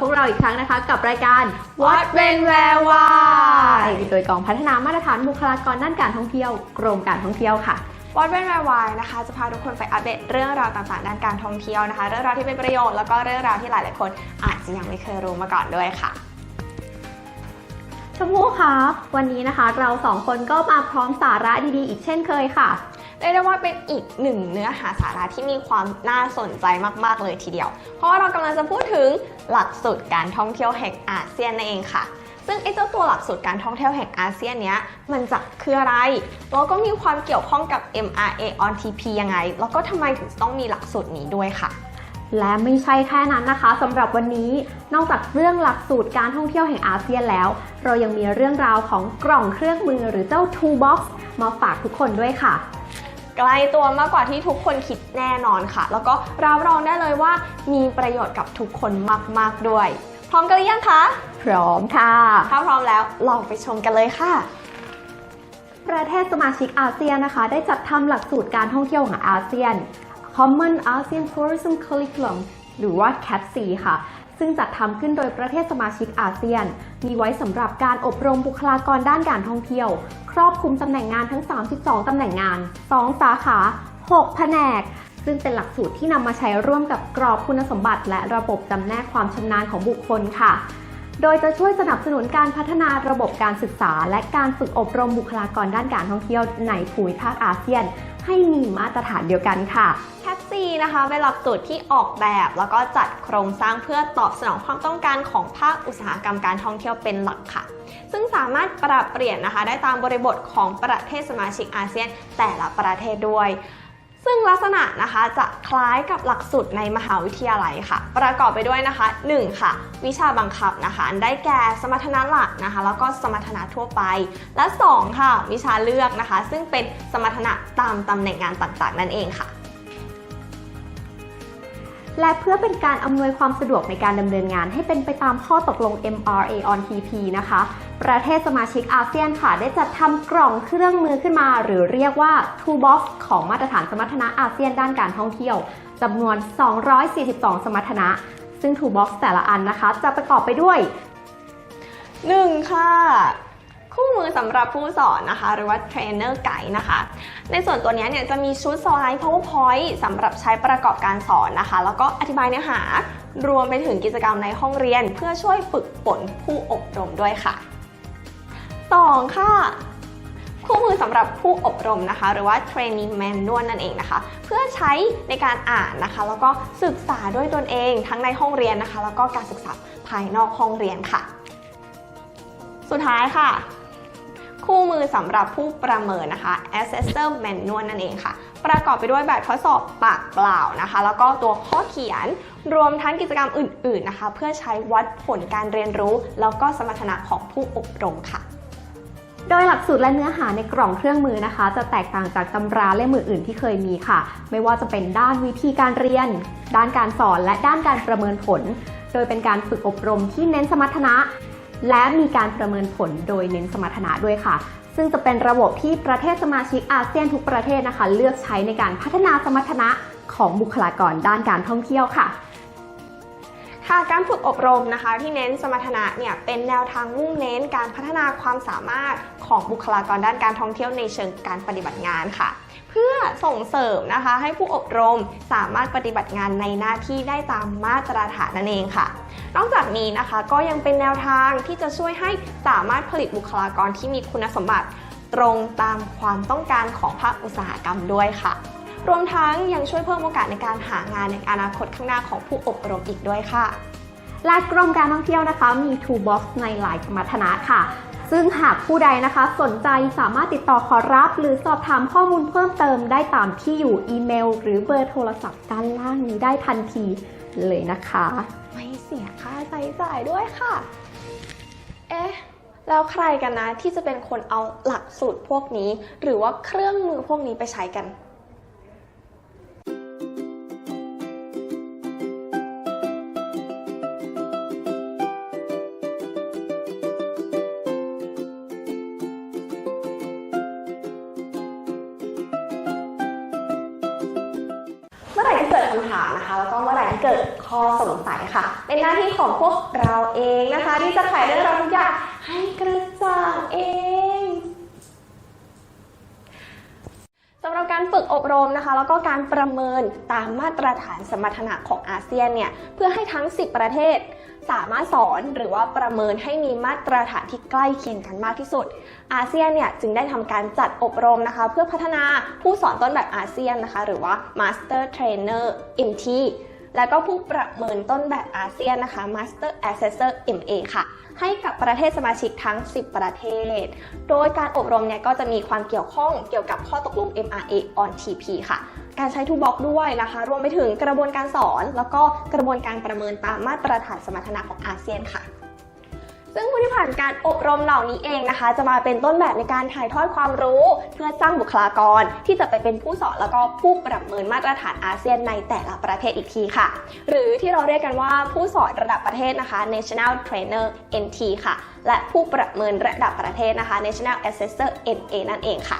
พบกับพวกเราอีกครั้งนะคะ กับรายการ What When Where Why โดยกองพัฒนามาตรฐานบุคลากรด้านการท่องเที่ยว กรมการท่องเที่ยวค่ะวัดเว้นวายนะคะจะพาทุกคนไปอัปเดตเรื่องราวต่างๆด้านการท่องเที่ยวนะคะ เรื่องราวที่เป็นประโยชน์แล้วก็เรื่องราวที่หลายๆคนอาจจะยังไม่เคยรู้มาก่อนด้วยค่ะ ชมพู่ครับวันนี้นะคะเราสองคนก็มาพร้อมสาระดีๆ อีกเช่นเคยค่ะเรียกได้ว่าเป็นอีกหนึ่งเนื้อหาสาระที่มีความน่าสนใจมากๆเลยทีเดียว เพราะว่าเรากำลังจะพูดถึงหลักสูตรการท่องเที่ยวแห่งอาเซียนนั่นเองค่ะ ซึ่งไอ้เจ้าตัวหลักสูตรการท่องเที่ยวแห่งอาเซียนเนี้ยมันจะคืออะไร แล้วก็มีความเกี่ยวข้องกับ MRA on TP ยังไง แล้วก็ทำไมถึงต้องมีหลักสูตรนี้ด้วยค่ะ และไม่ใช่แค่นั้นนะคะสำหรับวันนี้นอกจากเรื่องหลักสูตรการท่องเที่ยวแห่งอาเซียนแล้ว เรายังมีเรื่องราวของกล่องเครื่องมือหรือเจ้า Toolbox มาฝากทุกคนด้วยค่ะใกล้ตัวมากกว่าที่ทุกคนคิดแน่นอนค่ะ แล้วก็รับรองได้เลยว่ามีประโยชน์กับทุกคนมาก ๆ ด้วย พร้อมกันหรือยังคะ พร้อมค่ะ ถ้าพร้อมแล้วลองไปชมกันเลยค่ะประเทศสมาชิกอาเซียนนะคะ ได้จัดทำหลักสูตรการท่องเที่ยวของอาเซียน Common ASEAN Tourism Curriculum หรือว่า CAT-C ค่ะ ซึ่งจัดทำขึ้นโดยประเทศสมาชิกอาเซียน มีไว้สำหรับการอบรมบุคลากรด้านการท่องเที่ยว ครอบคลุมตำแหน่งงานทั้ง 32 ตำแหน่งงาน 2 สาขา 6 แผนกซึ่งเป็นหลักสูตรที่นำมาใช้ร่วมกับกรอบคุณสมบัติ และระบบจำแนกความชำนาญของบุคคลค่ะ โดยจะช่วยสนับสนุนการพัฒนาระบบการศึกษา และการฝึกอบรมบุคลากรด้านการท่องเที่ยวในภูมิภาคอาเซียน ให้มีมาตรฐานเดียวกันค่ะ c a t c นะคะเป็นหลักสูตรที่ออกแบบแล้วก็จัดโครงสร้างเพื่อตอบสนองความต้องการของภาคอุตสาหกรรมการท่องเที่ยวเป็นหลักค่ะ ซึ่งสามารถปรับเปลี่ยนนะคะได้ตามบริบทของประเทศสมาชิกอาเซียนแต่ละประเทศด้วย ซึ่งลักษณะนะคะจะคล้ายกับหลักสูตรในมหาวิทยาลัยค่ะ ประกอบไปด้วยนะคะ 1. ค่ะ วิชาบังคับนะคะ ได้แก่สมรรถนะหลักนะคะ แล้วก็สมรรถนะทั่วไป และ 2. ค่ะ วิชาเลือกนะคะ ซึ่งเป็นสมรรถนะตามตำแหน่งงานต่างๆ นั่นเองค่ะและเพื่อเป็นการอำนวยความสะดวกในการดำเนินงานให้เป็นไปตามข้อตกลง MRA on TP นะคะ ประเทศสมาชิกอาเซียนค่ะ ได้จัดทำกล่องเครื่องมือขึ้นมา หรือเรียกว่า Toolbox ของมาตรฐานสมรรถนะอาเซียนด้านการท่องเที่ยวจำนวน 242 สมรรถนะ ซึ่ง Toolbox แต่ละอันนะคะ จะประกอบไปด้วย 1. ค่ะคู่มือสำหรับผู้สอนนะคะ หรือว่าเทรนเนอร์ไกด์นะคะ ในส่วนตัวนี้เนี่ยจะมีชุดสไลด์ powerpoint สำหรับใช้ประกอบการสอนนะคะ แล้วก็อธิบายเนื้อหารวมไปถึงกิจกรรมในห้องเรียน เพื่อช่วยฝึกฝนผู้อบรมด้วยค่ะ 2. ค่ะคู่มือสำหรับผู้อบรมนะคะ หรือว่า training manual นั่นเองนะคะ เพื่อใช้ในการอ่านนะคะ แล้วก็ศึกษาด้วยตนเอง ทั้งในห้องเรียนนะคะ แล้วก็การศึกษาภายนอกห้องเรียนค่ะ สุดท้ายค่ะ คู่มือสำหรับผู้ประเมินนะคะ assessor manual นั่นเองค่ะ ประกอบไปด้วยแบบทดสอบปากเปล่านะคะ แล้วก็ตัวข้อเขียนรวมทั้งกิจกรรมอื่น ๆนะคะ เพื่อใช้วัดผลการเรียนรู้ แล้วก็สมรรถนะของผู้อบรมค่ะ โดยหลักสูตรและเนื้อหาในกล่องเครื่องมือนะคะ จะแตกต่างจากตำราเล่มอื่นๆที่เคยมีค่ะ ไม่ว่าจะเป็นด้านวิธีการเรียน ด้านการสอนและด้านการประเมินผล โดยเป็นการฝึกอบรมที่เน้นสมรรถนะ และมีการประเมินผลโดยเน้นสมรรถนะด้วยค่ะ ซึ่งจะเป็นระบบที่ประเทศสมาชิกอาเซียนทุกประเทศนะคะ เลือกใช้ในการพัฒนาสมรรถนะของบุคลากรด้านการท่องเที่ยวค่ะค่ะการฝึกอบรมนะคะที่เน้นสมรรถนะเนี่ยเป็นแนวทางมุ่งเน้นการพัฒนาความสามารถ ของบุคลากรด้านการท่องเที่ยวในเชิงการปฏิบัติงานค่ะ เพื่อส่งเสริมนะคะให้ผู้อบรมสามารถปฏิบัติงานในหน้าที่ได้ตามมาตรฐานนั่นเองค่ะ นอกจากนี้นะคะก็ยังเป็นแนวทางที่จะช่วยให้สามารถผลิตบุคลากรที่มีคุณสมบัติตรงตามความต้องการของภาคอุตสาหกรรมด้วยค่ะ รวมทั้งยังช่วยเพิ่มโอกาสในการหางานในอนาคตข้างหน้าของผู้อบรมอีกด้วยค่ะและกรมการท่องเที่ยวนะคะมี Toolbox ในหลายสมรรถนะค่ะ ซึ่งหากผู้ใดนะคะสนใจสามารถติดต่อขอรับ หรือสอบถามข้อมูลเพิ่มเติมได้ตามที่อยู่อีเมล หรือเบอร์โทรศัพท์ด้านล่างนี้ได้ทันทีเลยนะคะ ไม่เสียค่าใช้จ่ายด้วยค่ะ เอ๊ะ แล้วใครกันนะที่จะเป็นคนเอาหลักสูตรพวกนี้ หรือว่าเครื่องมือพวกนี้ไปใช้กัน เกิดคำถามนะคะ แล้วก็เมื่อไหร่ที่เกิดข้อสงสัยค่ะ เป็นหน้าที่ของพวกเราเองนะคะ ที่จะไขเรื่องราวทุกอย่างให้กระจ่างเองสำหรับการฝึกอบรมนะคะ แล้วก็การประเมินตามมาตรฐานสมรรถนะของอาเซียนเนี่ยเพื่อให้ทั้ง 10 ประเทศ สามารถสอนหรือว่าประเมินให้มีมาตรฐานที่ใกล้เคียงกันมากที่สุด อาเซียนเนี่ยจึงได้ทำการจัดอบรมนะคะ เพื่อพัฒนาผู้สอนต้นแบบอาเซียนนะคะ หรือว่า Master Trainer MT แล้วก็ผู้ประเมินต้นแบบอาเซียนนะคะ Master Assessor MA ค่ะ ให้กับประเทศสมาชิกทั้ง 10 ประเทศ โดยการอบรมเนี่ยก็จะมีความเกี่ยวข้องเกี่ยวกับข้อตกลง MRA on TP ค่ะ การใช้ทูบ็อกด้วยนะคะ รวมไปถึงกระบวนการสอน แล้วก็กระบวนการประเมินตามมาตรฐานสมรรถนะของอาเซียนค่ะ ซึ่งผู้ที่ผ่านการอบรมเหล่านี้เองนะคะ จะมาเป็นต้นแบบในการถ่ายทอดความรู้ เพื่อสร้างบุคลากร ที่จะไปเป็นผู้สอนแล้วก็ผู้ประเมินมาตรฐานอาเซียนในแต่ละประเทศอีกทีค่ะ หรือที่เราเรียกกันว่าผู้สอนระดับประเทศนะคะ National Trainer NT ค่ะ และผู้ประเมินระดับประเทศนะคะ National Assessor NA นั่นเองค่ะ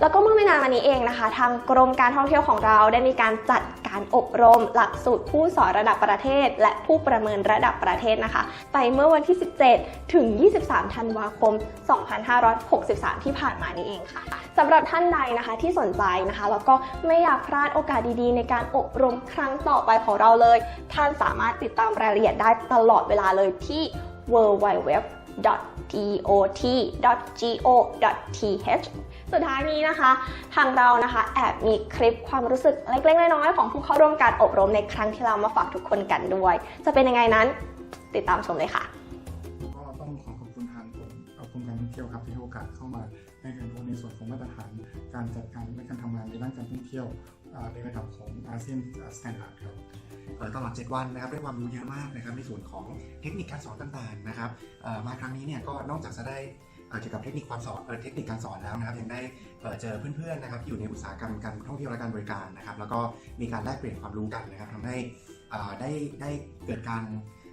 แล้วก็เมื่อไม่นานมานี้เองนะคะ ทางกรมการท่องเที่ยวของเราได้มีการจัดการอบรม หลักสูตรผู้สอนระดับประเทศ และผู้ประเมินระดับประเทศนะคะ ไปเมื่อวันที่ 17ถึง 23 ธันวาคม 2563 ที่ผ่านมานี้เองค่ะสำหรับท่านใดนะคะที่สนใจนะคะแล้วก็ไม่อยากพลาดโอกาสดีๆ ในการอบรมครั้งต่อไปของเราเลย ท่านสามารถติดตามรายละเอียดได้ตลอดเวลาเลยที่ www.dot.go.th สุดท้ายนี้นะคะ ทางเรานะคะแอบมีคลิปความรู้สึกเล็กๆน้อยๆของผู้เข้าร่วมการอบรมในครั้งที่เรามาฝากทุกคนกันด้วย จะเป็นยังไงนั้นติดตามชมเลยค่ะ เข้ามาให้ความรู้ในส่วนของมาตรฐานการจัดการและการทำงานในด้านการท่องเที่ยวในระดับของอาเซียนสแตนดาร์ดครับเอ่อตลอด 7 วันนะครับได้ความรู้เยอะมากนะครับในส่วนของเทคนิคการสอนต่างๆนะครับมาครั้งนี้เนี่ยก็นอกจากจะได้เอ่อกี่ยวกับเทคนิคความสอนเอเทคนิคการสอนแล้วนะครับยังได้เเจอเพื่อนๆนะครับที่อยู่ในอุตสาหกรรมการท่องเที่ยวและการบริการนะครับแล้วก็มีการแลกเปลี่ยนความรู้กันนะครับทำให้ได้ได้เกิดการ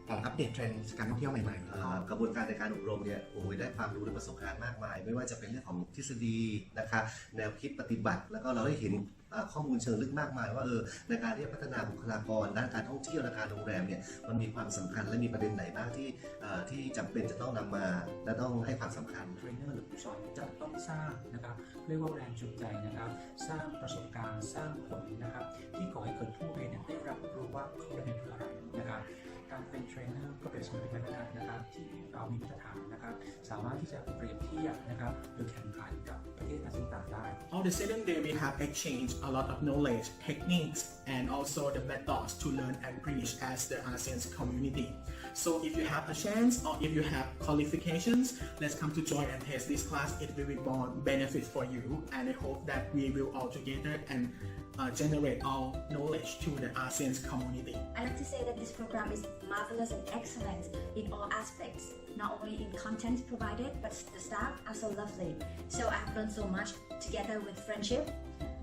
อ่ออัปเดตเทรนด์การท่องเที่ยวใหม่ๆเอ่อกระบวนการในการอบรมเนี่ยโอ้ยได้ความรู้และประสบการณ์มากมาย ไม่ว่าจะเป็นเรื่องของทฤษฎีนะคะแนวคิดปฏิบัติ แล้วก็เราได้เห็นเอ่อข้อมูลเชิงลึกมากมายว่าเออในการที่จะพัฒนาบุคลากรด้านการท่องเที่ยวและการโรงแรมเนี่ยมันมีความสำคัญและมีประเด็นไหนบ้างที่เอ่อที่จำเป็นจะต้องนำมาและต้องให้ความสำคัญเทรนเนอร์หรือผู้สอนจะต้องสร้างนะครับเรียกว่าแรงจูงใจนะครับ สร้างประสบการณ์สร้างผลนะครับ ที่ก่อให้เกิดผู้เรียนเนี่ยได้รับรู้ว่าเขาเรียนเพื่ออะไรนะครับ การเป็นเทรนเนอร์ก็เป็นสมัยนั้นนะครับที่เรามีมาตรฐานนะครับ สามารถที่จะเปรียบเทียบนะครับหรือแข่งขันกับประเทศต่างๆได้ On the second day, we have exchanged a lot of knowledge, techniques, and also the methods to learn and preach as the ASEAN community. So if you have a chance or if you have qualifications, let's come to join and taste this class. It will be born benefit for you, and I hope that we will all together and uh, generate our knowledge to the ASEAN community. I like to say that this program is marvelous and excellent in all aspects, not only in content provided, but the staff are so lovely. So I've learned so much together with friendship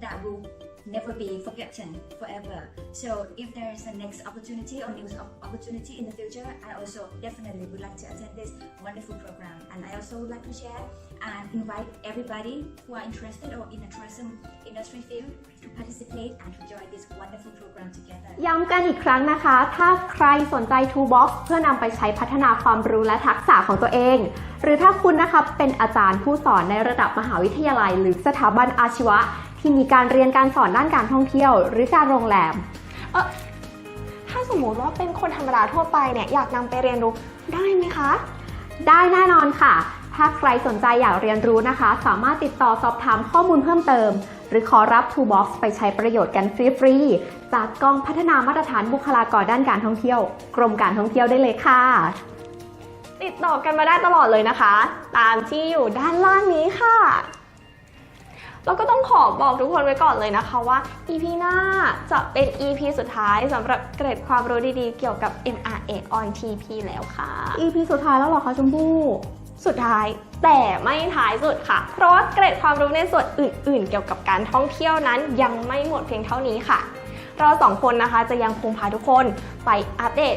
that will never be forgotten forever. So if there is a next opportunity or new op- opportunity in the future, I also definitely would like to attend this wonderful program. And I also would like to share and invite everybody who are interested or in the tourism industry field to participate and to join this wonderful program together. ย้ำกันอีกครั้งนะคะ ถ้าใครสนใจ Toolbox เพื่อนำไปใช้พัฒนาความรู้และทักษะของตัวเอง หรือถ้าคุณนะคะเป็นอาจารย์ผู้สอนในระดับมหาวิทยาลัย หรือสถาบันอาชีวะ ที่มีการเรียนการสอนด้านการท่องเที่ยว หรือการโรงแรมถ้าสมมุติว่าเป็นคนธรรมดาทั่วไปเนี่ยอยากนำไปเรียนรู้ได้ไหมคะ ได้แน่นอนค่ะ ถ้าใครสนใจอยากเรียนรู้นะคะ สามารถติดต่อสอบถามข้อมูลเพิ่มเติม หรือขอรับ Toolbox ไปใช้ประโยชน์กันฟรีๆจากกองพัฒนามาตรฐานบุคลากรด้านการท่องเที่ยว กรมการท่องเที่ยวได้เลยค่ะ ติดต่อกันมาได้ตลอดเลยนะคะ ตามที่อยู่ด้านล่างนี้ค่ะ แล้วก็ต้องขอบอกทุกคนไว้ก่อนเลยนะคะว่า EP หน้าจะเป็น EP สุดท้ายสำหรับเกร็ดความรู้ดีๆ เกี่ยวกับ MRA on TP แล้วค่ะ EP สุดท้ายแล้วเหรอคะชมพู่สุดท้ายแต่ไม่ท้ายสุดค่ะ เพราะว่าเกร็ดความรู้ในส่วนอื่น ๆ เกี่ยวกับการท่องเที่ยวนั้นยังไม่หมดเพียงเท่านี้ค่ะ เราสองคนนะคะจะยังคงพาทุกคนไปอัปเดต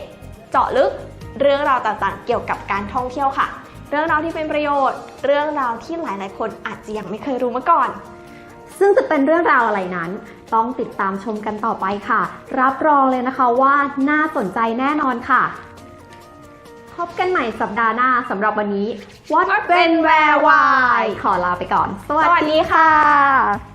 เจาะลึกเรื่องราวต่างๆ เกี่ยวกับการท่องเที่ยวค่ะ เรื่องราวที่เป็นประโยชน์ เรื่องราวที่หลายๆ คนอาจจะยังไม่เคยรู้มาก่อน ซึ่งจะเป็นเรื่องราวอะไรนั้น ต้องติดตามชมกันต่อไปค่ะ รับรองเลยนะคะว่าน่าสนใจแน่นอนค่ะ พบกันใหม่สัปดาห์หน้าสำหรับวันนี้ What What When When Where Why ขอลาไปก่อน สวัสวัสดีค่ะ